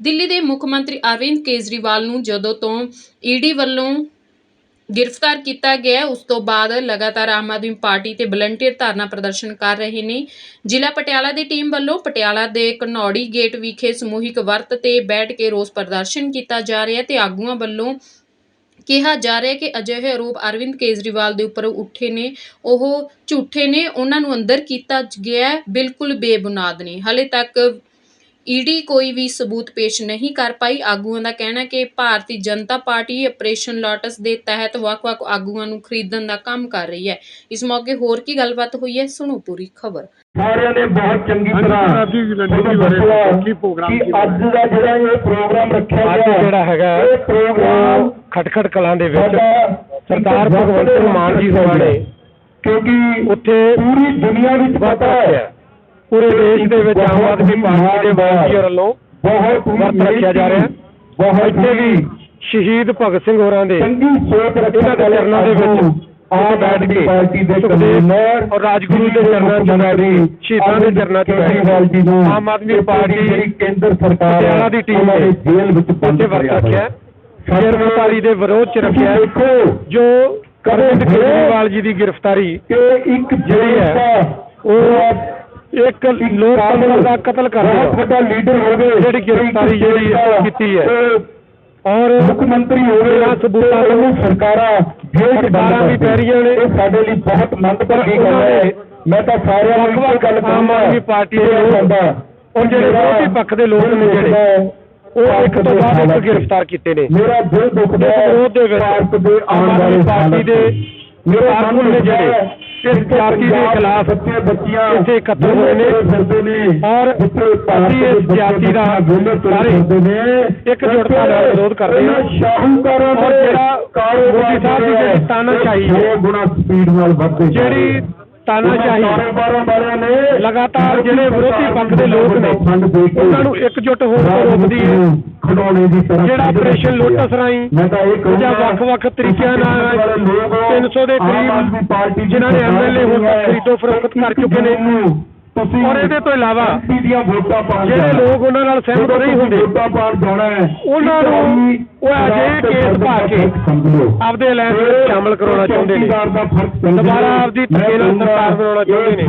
ਦਿੱਲੀ ਦੇ ਮੁੱਖ ਮੰਤਰੀ ਅਰਵਿੰਦ ਕੇਜਰੀਵਾਲ ਨੂੰ ਜਦੋਂ ਤੋਂ ਈਡੀ ਵੱਲੋਂ ਗ੍ਰਿਫਤਾਰ ਕੀਤਾ ਗਿਆ, ਉਸ ਤੋਂ ਬਾਅਦ ਲਗਾਤਾਰ ਆਮ ਆਦਮੀ ਪਾਰਟੀ ਤੇ ਵਲੰਟੀਅਰ ਧਰਨਾ ਪ੍ਰਦਰਸ਼ਨ ਕਰ ਰਹੇ ਨੇ। ਜ਼ਿਲ੍ਹਾ ਪਟਿਆਲਾ ਦੀ ਟੀਮ ਵੱਲੋਂ ਪਟਿਆਲਾ ਦੇ ਕਨੌੜੀ ਗੇਟ ਵਿਖੇ ਸਮੂਹਿਕ ਵਰਤ ਤੇ ਬੈਠ ਕੇ ਰੋਸ ਪ੍ਰਦਰਸ਼ਨ ਕੀਤਾ ਜਾ ਰਿਹਾ ਤੇ ਆਗੂਆਂ ਵੱਲੋਂ ਕਿਹਾ ਜਾ ਰਿਹਾ ਕਿ ਅਜਿਹੇ ਆਰੋਪ ਅਰਵਿੰਦ ਕੇਜਰੀਵਾਲ ਦੇ ਉੱਪਰ ਉੱਠੇ ਨੇ, ਉਹ ਝੂਠੇ ਨੇ, ਉਹਨਾਂ ਨੂੰ ਅੰਦਰ ਕੀਤਾ ਗਿਆ ਬਿਲਕੁਲ ਬੇਬੁਨਿਆਦ ਨੇ। ਹਲੇ ਤੱਕ ਈਡੀ ਕੋਈ ਵੀ ਸਬੂਤ ਪੇਸ਼ ਨਹੀਂ ਕਰ ਪਾਈ। ਆਗੂਆਂ ਦਾ ਕਹਿਣਾ ਕਿ Bharatiya Janata Party operation lotus ਦੇ ਤਹਿਤ ਵੱਖ-ਵੱਖ ਆਗੂਆਂ ਨੂੰ ਖਰੀਦਣ ਦਾ ਕੰਮ ਕਰ ਰਹੀ ਹੈ। ਇਸ ਮੌਕੇ ਹੋਰ ਕੀ ਗੱਲਬਾਤ ਹੋਈ ਹੈ ਸੁਣੋ ਪੂਰੀ ਖਬਰ। ਸਾਰਿਆਂ ਨੇ ਬਹੁਤ ਚੰਗੀ ਤਰ੍ਹਾਂ ਸਾਹਿਬ ਜੀ, ਰਣਨੀਤੀ ਬਾਰੇ ਦੱਸਿਆ ਕੀ ਪ੍ਰੋਗਰਾਮ ਕਿ ਕੀ ਅੱਜ ਦਾ ਜਿਹੜਾ ਇਹ ਪ੍ਰੋਗਰਾਮ ਰੱਖਿਆ ਅੱਜ ਗਿਆ ਜਿਹੜਾ ਹੈਗਾ ਇਹ ਪ੍ਰੋਗਰਾਮ ਖਟਖਟ ਕਲਾਂ ਦੇ ਵਿੱਚ ਸਾਡਾ ਸਰਦਾਰ ਭਗਵੰਤ ਸਿੰਘ ਮਾਨ ਜੀ ਹੋਰਾਂ ਨੇ ਕਿਉਂਕਿ ਉੱਥੇ ਪੂਰੀ ਦੁਨੀਆ ਵਿੱਚ ਪਤਾ ਹੈ। ਪੂਰੇ ਦੇਸ਼ ਦੇ ਵਿੱਚ ਆਮ ਆਦਮੀ ਪਾਰਟੀ ਦੇ ਵਲੰਟੀਅਰ ਵੱਲੋਂ ਬਹੁਤ ਹੀ ਵਰਤ ਰੱਖਿਆ ਜਾ ਰਿਹਾ ਹੈ। ਬਹੁਤ ਇੱਥੇ ਹੀ ਵੀ ਸ਼ਹੀਦ ਭਗਤ ਸਿੰਘ ਹੋਰਾਂ ਦੇ ਚੰਗੀ ਸੋਚ ਰੱਖਣ ਦੇ ਚਰਨਾਂ ਦੇ ਵਿੱਚ ਆਮ ਬੈਠ ਕੇ ਪਾਰਟੀ ਦੇ ਕਨਵੀਨਰ ਔਰ ਰਾਜਗੁਰੂ ਦੇ ਚਰਨਾਂ 'ਚ ਬੈਠ ਕੇ ਸ਼ਹੀਦਾਂ ਦੇ ਚਰਨਾਂ 'ਚ ਬੈਠ ਕੇ ਆਮ ਆਦਮੀ ਪਾਰਟੀ ਜਿਹੜੀ ਕੇਂਦਰ ਸਰਕਾਰ ਪਟਿਆਲਾ ਦੀ ਟੀਮ ਨੇ ਜੇਲ੍ਹ ਵਿੱਚ ਬੰਦ ਰੱਖਿਆ। ਗ੍ਰਿਫਤਾਰੀ ਦੇ ਵਿਰੋਧ 'ਚ ਰੱਖਿਆ ਹੈ। ਦੇਖੋ ਜੋ ਅਰਵਿੰਦ ਕੇਜਰੀਵਾਲ ਜੀ ਦੀ ਗ੍ਰਿਫਤਾਰੀ ਕਿ ਇੱਕ ਜਿਹੜੀ ਹੈ, ਉਹ ਇੱਕ ਲੋਕਤੰਤਰ ਦਾ ਕਤਲ ਕਰ ਰਿਹਾ ਵੱਡਾ ਲੀਡਰ ਹੋਵੇ ਜਿਹੜੀ ਗ੍ਰਿਫਤਾਰੀ ਜਿਹੜੀ ਹੈ, ਕੀਤੀ ਹੈ। ਔਰ ਮੁੱਖ ਮੰਤਰੀ ਹੋਵੇ ਬਿਨਾਂ ਸਬੂਤਾਂ ਉਹਨੂੰ ਸਰਕਾਰਾਂ ਜੇਲ੍ਹ ਸਰਕਾਰਾਂ ਵੀ। ਪੈ ਰਹੀਆਂ ਨੇ। ਇਹ ਸਾਡੇ ਲਈ ਬਹੁਤ ਮੰਦਭਾਗੀ ਗੱਲ ਹੈ। ਨੇ ਮੈਂ ਤਾਂ ਸਾਰਿਆਂ ਨੂੰ ਇੱਕੋ ਗੱਲ ਕਹੂੰਗਾ। ਆਦਮੀ ਪਾਰਟੀ ਦੇ ਲੋਕ ਔਰ ਜਿਹੜੇ ਵਿਰੋਧੀ ਪੱਖ ਦੇ ਲੋਕ ਨੇ ਜਿਹੜੇ ਉਹ ਇੱਕ ਤੋਂ ਬਾਅਦ ਇੱਕ ਗ੍ਰਿਫਤਾਰ ਕੀਤੇ ਨੇ। ਮੇਰਾ ਦਿਲ ਦੁਖਦਾ ਹੈ ਵਿਰੋਧ ਦੇ ਵਿੱਚ ਭਾਰਤ ਦੇ ਆਉਣ ਵਾਲੇ ਪਾਰਟੀ ਦੇ ਮੇਰੇ ਨੇ ਜਿਹੜੇ ਜਾਤੀ ਦੇ ਖਿਲਾਫ ਬੱਚੇ ਬੱਚੀਆਂ ਇੱਥੇ ਇਕੱਤਰ ਹੋਏ ਨੇ। ਔਰ ਅਸੀਂ ਇਸ ਜਾਤੀ ਦਾ ਸਾਰੇ ਨਾਲ ਵਿਰੋਧ ਕਰਦੇ ਹਾਂ। ਸ਼ਾਹੂਕਾਰਾਂ ਦੇ ਜਿਹੜਾ ਕਾਰੋਬਾਰ ਮੋਦੀ ਸਾਹਿਬ ਦੀ ਜਿਹੜੇ ਜਿਹੜੀ ਤਾਨਾਸ਼ਾਹੀ ਹੈ, ਛੇ ਗੁਣਾ ਸਪੀਡ ਨਾਲ ਵੱਧਦੇ ਜਾ ਰਹੇ ਜਿਹੜੀ ਨੇ। ਤਾਨਾਸ਼ਾਹੀ ਕਾਰੋਬਾਰਾਂ ਵਾਲਿਆਂ ਨੇ ਲਗਾਤਾਰ ਜਿਹੜੇ ਵਿਰੋਧੀ ਪੱਖ ਦੇ ਲੋਕ ਨੇ ਉਹਨਾਂ ਨੂੰ ਇਕਜੁੱਟ ਹੋਣ ਤੋਂ ਰੋਕਦੀ ਹੈ। ਖਡਾਉਣੇ ਦੀ ਤਰ੍ਹਾਂ ਜਿਹੜਾ ਆਪਰੇਸ਼ਨ ਲੋਟਸ ਰਾਹੀਂ ਮੈਂ ਤਾਂ ਇਹ ਕਹੂੰਗਾ ਵੱਖ-ਵੱਖ ਤਰੀਕਿਆਂ ਨਾਲ 300 ਦੇ ਕਰੀਬ ਜਿਨ੍ਹਾਂ ਨੇ ਐਮਐਲਏ ਹੁਣ ਤੱਕ ਖਰੀਦੋ ਫਰੋਖਤ ਕਰ ਚੁੱਕੇ ਨੇ ਤੁਸੀਂ ਔਰ ਇਹਦੇ ਤੋਂ ਇਲਾਵਾ ਜਿਹੜੇ। ਲੋਕ ਉਹਨਾਂ ਨਾਲ ਸਹਿਮਤ ਨਹੀਂ ਹੁੰਦੇ ਵੋਟਾਂ ਪਾਉਣ ਜਾਣਾ ਹੈ ਉਹਨਾਂ ਨੂੰ ਉਹ ਅਜਿਹੇ ਕੇਸ ਪਾ ਕੇ ਆਪਦੇ ਅਲਾਇੰਸ ਵਿੱਚ ਸ਼ਾਮਲ ਕਰਾਉਣਾ ਚਾਹੁੰਦੇ ਨੇ। ਦੁਬਾਰਾ ਆਪਦੀ ਮੈਂ ਸਰਕਾਰ ਬਣਾਉਣਾ ਚਾਹੁੰਦੇ ਨੇ।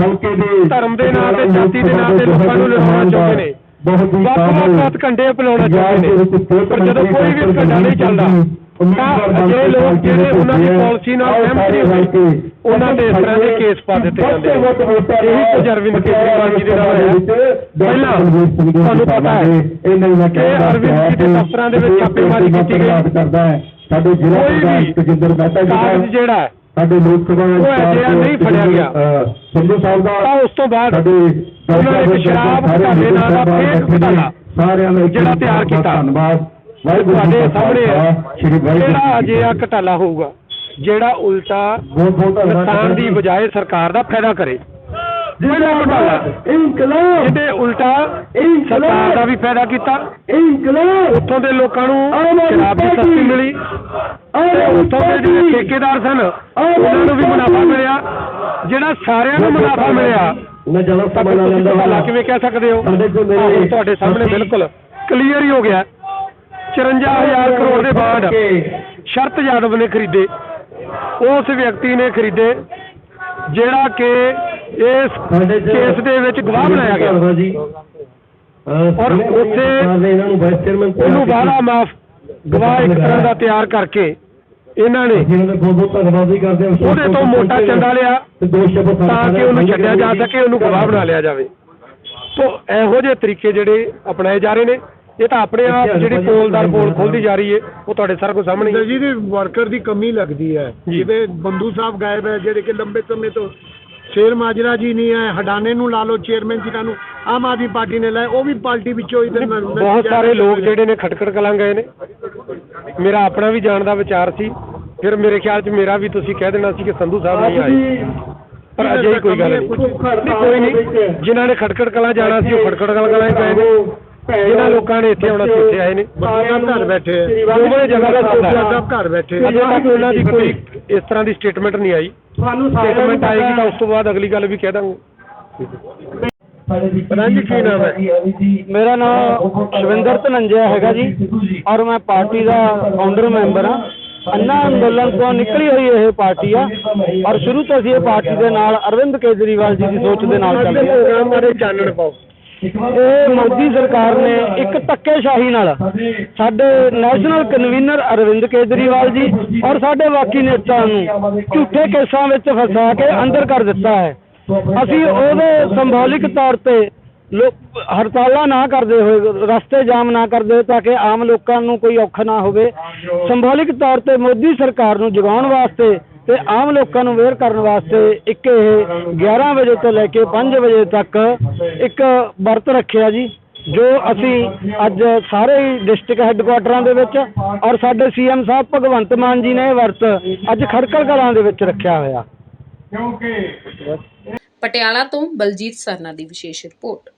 ਧਰਮ ਦੇ ਨਾਂ ਤੇ, ਜਾਤੀ ਦੇ ਨਾਂ ਤੇ ਲੋਕਾਂ ਨੂੰ ਲੜਾਉਣਾ ਚਾਹੁੰਦੇ ਨੇ। ਬਹੁਤ ਹੀ ਅਪਣਾਉਣਾ ਚਾਹੁੰਦੇ ਨੇ। ਪਰ ਜਦੋਂ ਕੋਈ ਵੀ ਹੱਥਕੰਡਾ ਨਹੀਂ ਚੱਲਦਾ ਅਜਿਹੇ ਲੋਕ ਜਿਹੜੇ ਉਹਨਾਂ ਦੀ ਪਾਲਿਸੀ ਨਾਲ ਸਹਿਮਤ ਨਹੀਂ ਹੁੰਦੇ ਉਹਨਾਂ ਦੇ ਇਸ ਤਰ੍ਹਾਂ ਦੇ ਕੇਸ ਪਾ ਦਿੱਤੇ ਜਾਂਦੇ ਇਹੀ ਅਰਵਿੰਦ ਕੇਜਰੀਵਾਲ ਜੀ ਦੇ ਨਾਲ ਹੋਇਆ। ਪਹਿਲਾਂ ਤੁਹਾਨੂੰ ਪਤਾ ਹੈ ਕਿ ਅਰਵਿੰਦ ਜੀ ਦੇ ਦਫ਼ਤਰਾਂ ਦੇ ਵਿੱਚ ਛਾਪੇਮਾਰੀ ਕੀਤੀ ਗਈ। ਸਾਡੇ ਜ਼ਿਲ੍ਹਾ ਪ੍ਰਧਾਨ ਤਜਿੰਦਰ ਮਹਿਤਾ ਜੀ ਦਾ ਜਿਹੜਾ ਸਾਡੇ ਲੋਕ ਸਭਾ ਉਹ ਅਜਿਹਾ ਨਹੀਂ ਫੜਿਆ ਗਿਆ। ਸੰਧੂ ਸਾਹਿਬ ਦਾ ਤਾਂ ਉਸ ਤੋਂ ਬਾਅਦ ਸਾਡੇ ਉਹਨਾਂ ਨੇ ਇੱਕ ਸ਼ਰਾਬ ਘੁਟਾਲੇ ਨਾਂ ਦਾ ਫੇਕ ਘੁਟਾਲਾ ਸਾਰਿਆਂ ਇੱਕ ਜਿਹੜਾ ਤਿਆਰ ਕੀਤਾ। ਧੰਨਵਾਦ ਵਾਹਿਗੁਰੂ ਜੀ ਤੁਹਾਡੇ ਸਾਹਮਣੇ ਸ਼੍ਰੀ ਵਾਹਿਗੁਰੂ ਜਿਹੜਾ ਅਜਿਹਾ। ਘਟਾਲਾ ਹੋਊਗਾ ਜਿਹੜਾ ਉਲਟਾ ਬਹੁਤ ਦੀ ਬਜਾਏ ਸਰਕਾਰ ਦਾ ਫਾਇਦਾ ਕਰੇ ਜਿਹੜਾ ਘਟਾਲਾ ਇਨਕਲਾਬ। ਜਿਹਦੇ ਉਲਟਾ ਸਰਕਾਰ ਦਾ ਵੀ ਫਾਇਦਾ ਕੀਤਾ। ਇਨਕਲਾਬ। ਉੱਥੋਂ ਦੇ ਲੋਕਾਂ ਨੂੰ ਆਮ ਆਦਮੀ ਸ਼ਰਾਬ ਵੀ ਸਸਤੀ ਪਾਰਟੀ। ਮਿਲੀ। ਤੇ ਉੱਥੋਂ ਦੇ ਜਿਹੜੇ ਠੇਕੇਦਾਰ ਸਨ ਉਹਨਾਂ ਨੂੰ ਵੀ ਮੁਨਾਫਾ ਮਿਲਿਆ। ਜਿਹੜਾ ਸਾਰਿਆਂ ਨੂੰ ਮੁਨਾਫਾ ਮਿਲਿਆ। ਮੈਂ ਜਦੋਂ ਤਾਂ ਸਮਾਂ ਫਿਰ ਲੈਂਦਾ ਤੁਸੀਂ ਭਲਾ ਕਿਵੇਂ ਕਹਿ ਸਕਦੇ ਹੋ? ਤੁਹਾਡੇ ਸਾਹਮਣੇ ਬਿਲਕੁਲ ਕਲੀਅਰ ਹੀ ਹੋ ਗਿਆ। 54000 ਕਰੋੜ ਦੇ ਬਾਅਦ ਸ਼ਰਤ ਯਾਦਵ ਨੇ ਖਰੀਦੇ। ਉਸ ਵਿਅਕਤੀ ਨੇ ਖਰੀਦੇ। ਜਿਹੜਾ ਕਿ ਇਸ ਕੇਸ ਦੇ ਵਿੱਚ ਗਵਾਹ ਬਣਾਇਆ ਗਿਆ। ਜੀ। ਔਰ ਉੱਥੇ ਇਹਨਾਂ ਨੂੰ ਵਾਈਸ ਚੇਅਰਮੈਨ ਉਹਨੂੰ ਵਾਅਦਾ ਮਾਫ ਗਵਾਹ ਇੱਕ ਤਰ੍ਹਾਂ ਦਾ ਤਿਆਰ ਕਰਕੇ ਇਹਨਾਂ ਨੇ ਜਿਹਨਾਂ ਦੇ ਬਹੁਤ ਬਹੁਤ ਧੰਨਵਾਦ ਵੀ ਕਰਦੇ ਹਾਂ। ਉਹਦੇ ਤੋਂ ਮੋਟਾ ਚੰਦਾ ਲਿਆ ਤੇ ਕਿ ਉਹਨੂੰ ਛੱਡਿਆ ਜਾ ਸਕੇ ਉਹਨੂੰ ਗਵਾਹ ਬਣਾ ਲਿਆ ਜਾਵੇ। ਤੋਂ ਇਹੋ ਜਿਹੇ ਤਰੀਕੇ ਜਿਹੜੇ ਅਪਣਾਏ ਜਾ ਰਹੇ ਨੇ ਇਹ ਤਾਂ ਆਪਣੇ ਆਪ ਜਿਹੜੀ ਪੋਲਦਾਰ ਪੋਲ ਖੋਲਦੀ ਜਾ ਰਹੀ ਹੈ ਉਹ ਤੁਹਾਡੇ ਸਾਰ ਕੋ ਸਾਹਮਣੇ ਹੀ। ਜੀ ਦੀ ਵਰਕਰ ਦੀ ਕਮੀ ਲੱਗਦੀ ਹੈ। ਜੀ। ਜਿਹਦੇ ਬੰਧੂ ਸਾਹਿਬ ਗਾਇਬ ਹੈ ਜਿਹੜੇ ਕਿ ਲੰਬੇ ਸਮੇਂ ਤੋਂ ਸ਼ੇਰ ਮਾਜਰਾ ਜੀ ਨਹੀਂ ਹੈ ਹਡਾਨੇ ਨੂੰ ਲਾ ਲਓ ਚੇਅਰਮੈਨ ਜਿਨ੍ਹਾਂ ਨੂੰ ਆਮ ਆਦਮੀ ਪਾਰਟੀ ਨੇ ਲਾਇਆ ਉਹ ਵੀ ਪਾਰਟੀ ਵਿੱਚੋਂ ਤੇ ਬਹੁਤ ਸਾਰੇ ਲੋਕ ਜਿਹੜੇ ਨੇ ਖਟਖਟ ਕਲਾਂ ਗਏ ਨੇ। ਮੇਰਾ ਆਪਣਾ ਵੀ ਜਾਣ ਦਾ ਵਿਚਾਰ ਸੀ ਫਿਰ ਮੇਰੇ ਖਿਆਲ 'ਚ ਮੇਰਾ ਵੀ ਤੁਸੀਂ ਕਹਿ ਦੇਣਾ ਸੀ ਕਿ ਸੰਧੂ ਸਾਹਿਬ ਨਹੀਂ ਆਏ। ਪਰ ਅਜੇ ਹੀ ਕੋਈ ਗੱਲ ਨਹੀਂ। ਨਹੀਂ ਕੋਈ ਨਹੀਂ। ਜਿਨ੍ਹਾਂ ਨੇ ਖਟਖਟ ਕਲਾਂ ਜਾਣਾ ਸੀ ਉਹ ਖਟਖਟ ਕਲਾਂ ਹੀ ਗਏ ਨੇ। ਜਿਨ੍ਹਾਂ ਲੋਕਾਂ ਨੇ ਇੱਥੇ ਆਉਣਾ ਸੀ ਇੱਥੇ ਆਏ ਨੇ। ਘਰ ਬੈਠੇ ਦੋਵੇਂ ਜਗ੍ਹਾ ਦਾ ਘਰ ਬੈਠੇ ਅਜੇ ਤੱਕ ਉਹਨਾਂ ਦੀ ਕੋਈ ਇਸ ਤਰ੍ਹਾਂ ਦੀ ਸਟੇਟਮੈਂਟ ਨਹੀਂ ਆਈ। ਤੁਹਾਨੂੰ ਸਟੇਟਮੈਂਟ ਆਏਗੀ ਤਾਂ ਉਸ ਤੋਂ ਬਾਅਦ ਅਗਲੀ ਗੱਲ ਵੀ ਕਹਿ ਦਾਂਗੇ। ਪ੍ਰਧਾਨ ਜੀ ਕੀ ਨਾਮ ਹੈ? ਮੇਰਾ ਨਾਮ ਸ਼ਵਿੰਦਰ ਧਨੰਜਿਆ ਹੈਗਾ ਜੀ ਔਰ ਮੈਂ ਪਾਰਟੀ ਦਾ ਫਾਊਂਡਰ ਮੈਂਬਰ ਹਾਂ। ਅੰਨਾ ਅੰਦੋਲਨ ਤੋਂ ਨਿਕਲੀ ਹੋਈ ਇਹ ਪਾਰਟੀ ਆ ਔਰ ਸ਼ੁਰੂ ਤੋਂ ਅਸੀਂ ਇਹ ਪਾਰਟੀ ਦੇ ਨਾਲ ਅਰਵਿੰਦ ਕੇਜਰੀਵਾਲ ਜੀ ਦੀ ਸੋਚ ਦੇ ਨਾਲ ਚੱਲਦੇ ਹਾਂ। ਪ੍ਰੋਗਰਾਮ ਬਾਰੇ ਚਾਨਣ ਪਾਓ। ਇਹ ਮੋਦੀ ਸਰਕਾਰ ਨੇ ਇੱਕ ਧੱਕੇਸ਼ਾਹੀ ਨਾਲ ਸਾਡੇ ਨੈਸ਼ਨਲ ਕਨਵੀਨਰ ਅਰਵਿੰਦ ਕੇਜਰੀਵਾਲ ਜੀ ਔਰ ਸਾਡੇ ਬਾਕੀ ਨੇਤਾਵਾਂ ਨੂੰ ਝੂਠੇ ਕੇਸਾਂ ਵਿੱਚ ਫਸਾ ਕੇ ਅੰਦਰ ਕਰ ਦਿੱਤਾ ਹੈ। ਅਸੀਂ ਉਹਦੇ ਸੰਭਾਲਿਕ ਤੌਰ ਤੇ ਲੋਕ ਹੜਤਾਲਾਂ ਨਾ ਕਰਦੇ ਹੋਏ, ਰਸਤੇ ਜਾਮ ਨਾ ਕਰਦੇ ਹੋਏ ਤਾਂ ਕਿ ਆਮ ਲੋਕਾਂ ਨੂੰ ਕੋਈ ਔਖਾ ਨਾ ਹੋਵੇ। ਸੰਭਾਲਿਕ ਤੌਰ ਤੇ ਮੋਦੀ ਸਰਕਾਰ ਨੂੰ ਜਗਾਉਣ ਵਾਸਤੇ ਤੇ ਆਮ ਲੋਕਾਂ ਨੂੰ ਅਵੇਅਰ ਕਰਨ ਵਾਸਤੇ ਇੱਕ ਇਹ 11 ਵਜੇ ਤੋਂ ਲੈ ਕੇ 5 ਵਜੇ ਤੱਕ ਇੱਕ ਵਰਤ ਰੱਖਿਆ ਜੀ ਜੋ ਅਸੀਂ ਅੱਜ ਸਾਰੇ ਡਿਸਟ੍ਰਿਕਟ ਹੈੱਡਕੁਆਟਰਾਂ ਦੇ ਵਿੱਚ ਔਰ ਸਾਡੇ ਸੀਐਮ ਸਾਹਿਬ ਭਗਵੰਤ ਮਾਨ ਜੀ ਨੇ ਇਹ ਵਰਤ ਅੱਜ ਖੜਕੜ ਕਲਾਂ ਦੇ ਵਿੱਚ ਰੱਖਿਆ ਹੋਇਆ। ਪਟਿਆਲਾ ਤੋਂ ਬਲਜੀਤ ਸਰਨਾ ਦੀ ਵਿਸ਼ੇਸ਼ ਰਿਪੋਰਟ।